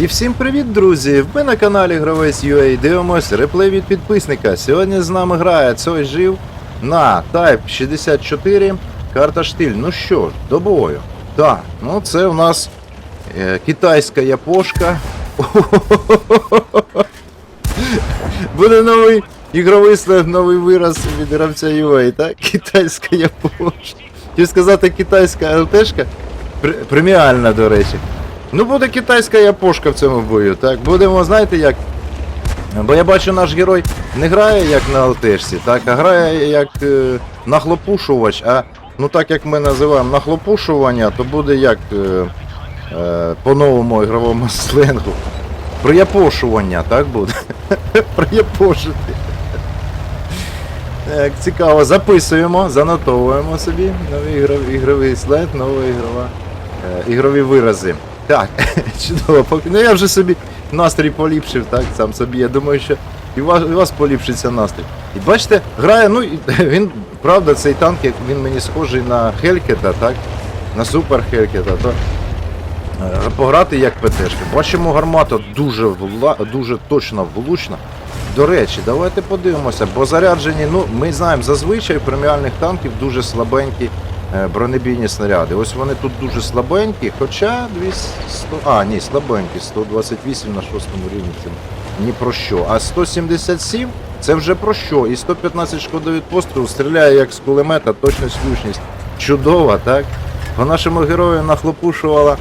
І всім привіт, друзі! Ви на каналі Гравець UA дивимось реплей від підписника. Сьогодні з нами грає Цой жив на Type 64 карта штиль. Ну що ж, до бою. Так, ну це у нас е, китайська япошка. Буде новий ігровий след, новий вираз від гравця UA, так? Китайська япошка. Хотів сказати китайська ЛТшка. Пр- Преміальна, до речі. Ну, буде китайська япошка в цьому бою, так? Будемо, знаєте як. Бо я бачу, наш герой не грає як на ЛТшці, так, а грає як е, нахлопушувач, а ну так як ми називаємо нахлопушування, то буде як е, е, по новому ігровому сленгу. Прияпошування, так буде? Прияпошити. Так, цікаво, записуємо, занотовуємо собі новий ігровий слайд, нова ігрова, е, ігрові вирази. Так, чудово, поки. Ну я вже собі настрій поліпшив, так, сам собі. Я думаю, що і у вас, і у вас поліпшиться настрій. І бачите, грає, ну він, правда, цей танк, як він мені схожий на Хелькета, так? На супер Хелькета, то е, пограти як ПТшки. Бачимо, гармата дуже вла... дуже точно влучна. До речі, давайте подивимося, бо заряджені, ну ми знаємо, зазвичай преміальних танків дуже слабенькі бронебійні снаряди. Ось вони тут дуже слабенькі, хоча 200... А, ні, слабенькі, 128 на шостому рівні це ні про що. А 177 це вже про що. І 115 шкоди від пострілу стріляє як з кулемета, точність влучність чудова, так? По нашому герою нахлопушувала,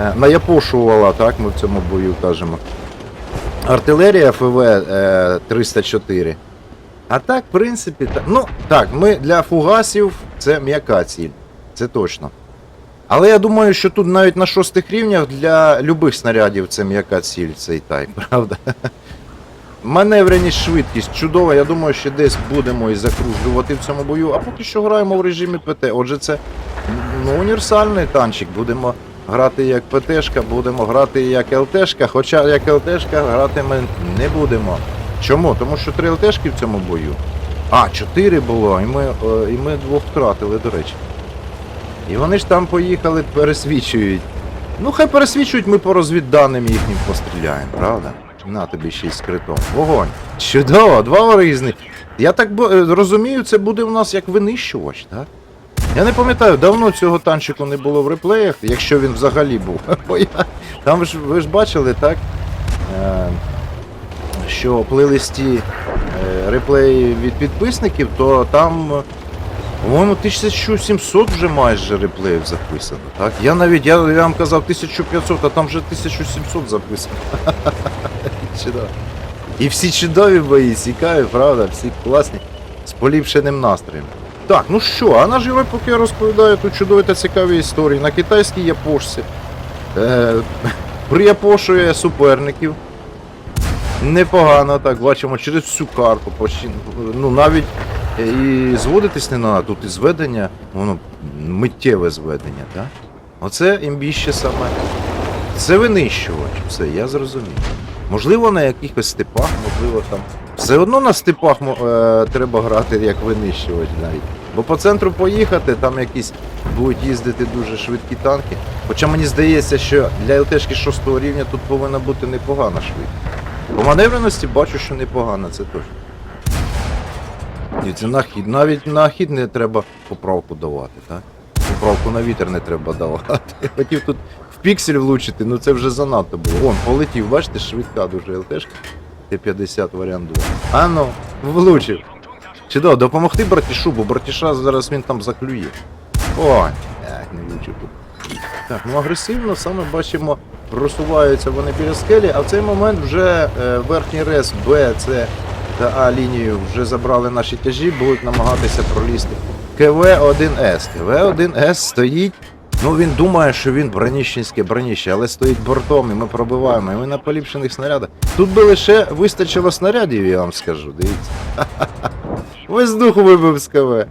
е, наяпошувала, так ми в цьому бою кажемо. Артилерія ФВ е, 304. А так, в принципі, так. Ну, так, ми для фугасів це м'яка ціль. Це точно. Але я думаю, що тут навіть на шостих рівнях для любих снарядів це м'яка ціль, цей тайп, правда? Маневреність, швидкість чудова. Я думаю, що десь будемо і закружлювати в цьому бою. А поки що граємо в режимі ПТ. Отже, це ну, універсальний танчик. Будемо грати як ПТшка, будемо грати як ЛТшка, хоча як ЛТшка грати ми не будемо. Чому? Тому що три ЛТшки в цьому бою. А, чотири було, і ми, е, і ми двох втратили, до речі. І вони ж там поїхали, пересвічують. Ну, хай пересвічують, ми по розвідданим їхнім постріляємо, правда? На тобі ще й з критом. Вогонь. Чудово, два оризни. Я так е, розумію, це буде у нас як винищувач, так? Я не пам'ятаю, давно цього танчику не було в реплеях, якщо він взагалі був. Бо я, там ж, ви ж бачили, так? Е, що плейлисті реплеї від підписників, то там, е, по-моєму, 1700 вже майже реплеїв записано. Так? Я навіть, я, я вам казав 1500, а там вже 1700 записано. І всі чудові бої, цікаві, правда, всі класні, з поліпшеним настроєм. Так, ну що, а наш герой поки розповідає тут чудові та цікаві історії на китайській япошці. Е, прияпошує суперників. Непогано, так, бачимо через всю карту. Ну навіть е, і зводитись не треба, тут і зведення, воно миттєве зведення, так? Оце імбіще саме. Це винищувач, все, я зрозумів. Можливо, на якихось степах, можливо там. Все одно на степах е, треба грати як винищувач навіть. Бо по центру поїхати, там якісь будуть їздити дуже швидкі танки. Хоча мені здається, що для ЛТшки 6 рівня тут повинна бути непогана швидкість. По маневреності бачу, що непогано, це. І це на хід. Навіть на хід не треба поправку давати, так? Поправку на вітер не треба давати. Хотів тут в піксель влучити, ну це вже занадто було. Вон, полетів, бачите, швидка дуже ЛТшка. Т-50 варіант 2. А ну, влучив. Чудово, допомогти братішу, бо братіша зараз він там заклює. Ех, не влучив тут. Так, ну агресивно саме бачимо, просуваються вони біля скелі, а в цей момент вже е, верхній рез Б, С та А лінію вже забрали наші тяжі, будуть намагатися пролізти. КВ-1С. КВ-1С стоїть. Ну він думає, що він броніщенське броніще, але стоїть бортом, і ми пробиваємо, і ми на поліпшених снарядах. Тут би лише вистачило снарядів, я вам скажу, дивіться. Весь дух вибив з КВ.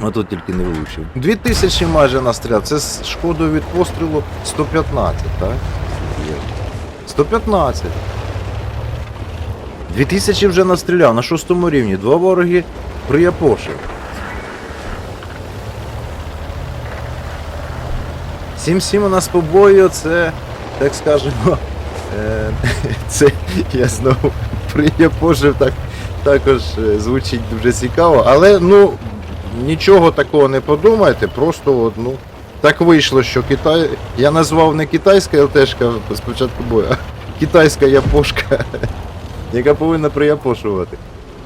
А тут тільки не влучив. 2000 майже настріл. Це з шкодою від пострілу 115, так? Є. 115. 2000 вже настріляв на шостому рівні. Два вороги прияпошив. 7-7 у нас по бою, це так скажемо, е, це я знову прияпожив, так також е, звучить дуже цікаво, але ну нічого такого не подумайте, просто от, ну, так вийшло, що Китай. Я назвав не китайська ЛТшка спочатку бою, а китайська япошка, яка повинна прияпошувати.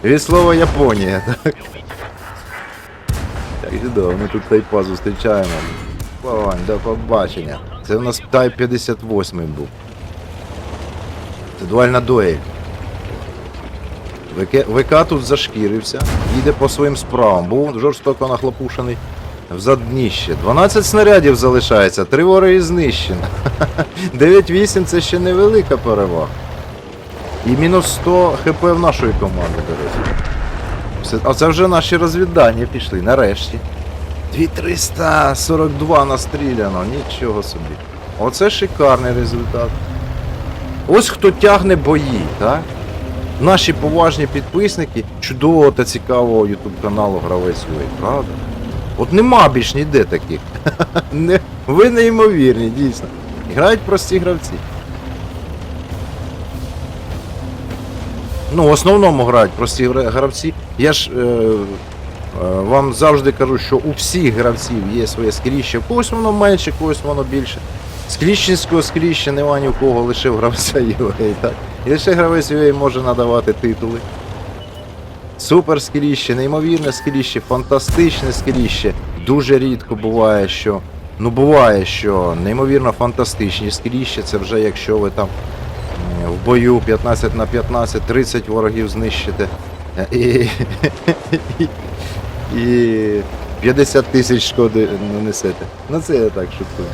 Від слова Японія, так. Так, чудово, ми тут тайпа зустрічаємо. Вань, до побачення. Це у нас Type 58 був. Це дуальна дуель. ВК, тут зашкірився, їде по своїм справам, був жорстоко нахлопушений в задніще. 12 снарядів залишається, три вороги знищено. 9-8 це ще невелика перевага. І мінус 100 хп в нашої команди, до речі. А це вже наші розвіддання пішли, нарешті. 2342 настріляно, нічого собі. Оце шикарний результат. Ось хто тягне бої, так? Наші поважні підписники чудового та цікавого ютуб каналу Гравець UA, правда? От нема більш ніде таких. Ви неймовірні, дійсно. Грають прості гравці. Ну, в основному грають прості гравці. Я ж е, е, вам завжди кажу, що у всіх гравців є своє скріще. В когось воно менше, когось воно більше. Скріщенського скріща нема ні в кого, лише в гравця UA, так? І лише гравець UA може надавати титули. Супер скріще, неймовірне скріще, фантастичне скріще. Дуже рідко буває, що. Ну буває, що неймовірно фантастичні скріще. Це вже якщо ви там в бою 15 на 15, 30 ворогів знищите. І, і 50 тисяч шкоди нанесете. Ну це я так шуткую.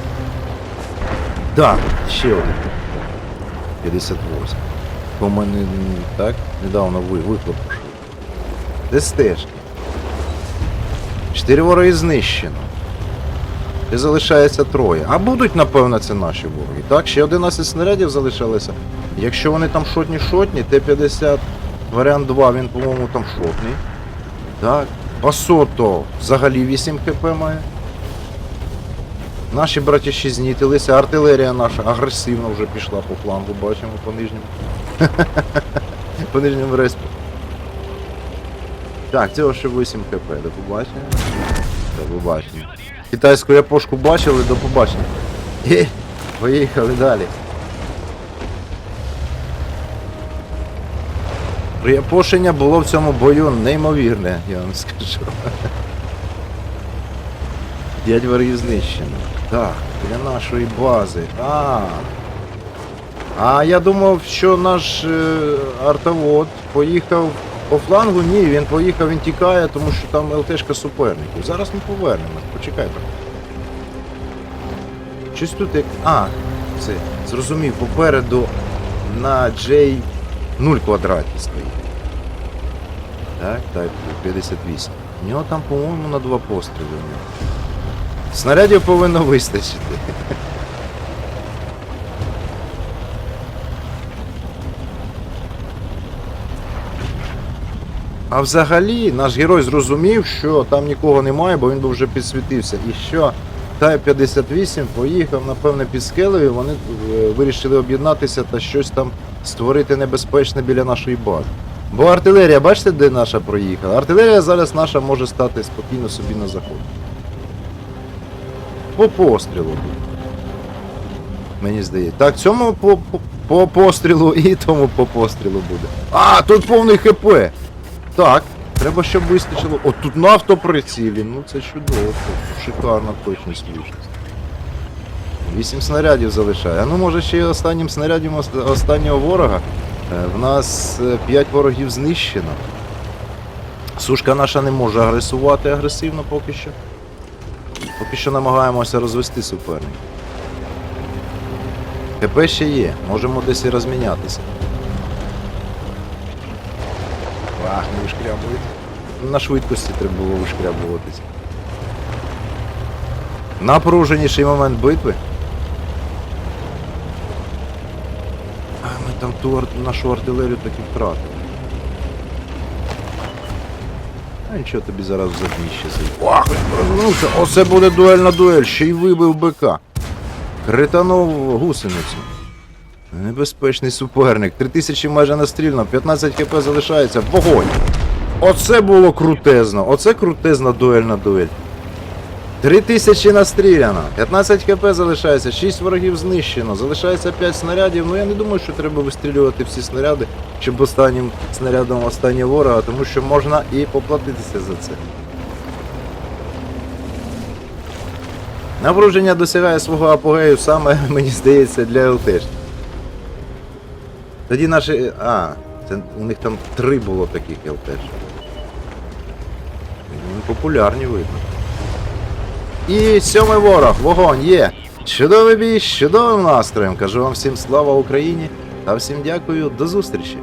Так, ще один. 58. По мене так недавно ви, вихлопушили. Де стежки? Чотири вороги знищено. І залишається троє. А будуть, напевно, це наші вороги. Так, ще 11 снарядів залишилося. Якщо вони там шотні-шотні, Т-50 варіант 2, він, по-моєму, там шотний. Так. Пасото взагалі 8 хп має. Наші братіші знітилися, артилерія наша агресивно вже пішла по флангу, бачимо по нижньому. по нижньому респі. Так, цього ще 8 хп. До побачення. До побачення. Китайську япошку бачили, до побачення. Е, поїхали далі. Прияпошення було в цьому бою неймовірне, я вам скажу. П'ять ворогів знищено. Так, для нашої бази. А. А я думав, що наш е, артовод поїхав по флангу. Ні, він поїхав, він тікає, тому що там ЛТшка суперників. Зараз ми повернемось, почекай трохи. Щось тут як. А, це, зрозумів, попереду на J 0 квадраті стоїть. Так, так, 58. У нього там, по-моєму, на два постріли. Снарядів повинно вистачити. А взагалі наш герой зрозумів, що там нікого немає, бо він би вже підсвітився. І що Тай-58 поїхав, напевне, під скелею, вони е, вирішили об'єднатися та щось там створити небезпечне біля нашої бази. Бо артилерія, бачите, де наша проїхала? Артилерія зараз наша може стати спокійно собі на заход. По пострілу. Мені здається. Так, цьому по, по, по пострілу і тому по пострілу буде. А, тут повний ХП. Так, треба, щоб вистачило. О, тут на автоприцілі. Ну це чудово. Шикарна точність влучність. Вісім снарядів залишає. А ну може ще й останнім снарядом останнього ворога. Е, В нас 5 ворогів знищено. Сушка наша не може агресувати агресивно поки що. Поки що намагаємося розвести суперника. ХП ще є, можемо десь і розмінятися. Ах, не вишкрябують. На швидкості треба було вишкрябуватися. Напруженіший момент битви. А ми там ту нашу артилерію таки втратили. А нічого тобі зараз в задніще. Ах, розвернувся. Оце буде дуельна дуель, ще й вибив БК. Кританув гусеницю. Небезпечний суперник. 3000 майже настрільно, 15 хп залишається. Вогонь! Оце було крутезно. Оце крутезна дуельна дуель. 3000 настріляно, 15 хп залишається, 6 ворогів знищено, залишається 5 снарядів. Ну я не думаю, що треба вистрілювати всі снаряди, щоб останнім снарядом останнього ворога, тому що можна і поплатитися за це. Напруження досягає свого апогею саме, мені здається, для ЛТшників. Тоді наші. А, це у них там три було таких ЛТш. Популярні видно. І сьомий ворог, вогонь є. Чудовий бій з чудовим настроєм. Кажу вам всім слава Україні та всім дякую, до зустрічі.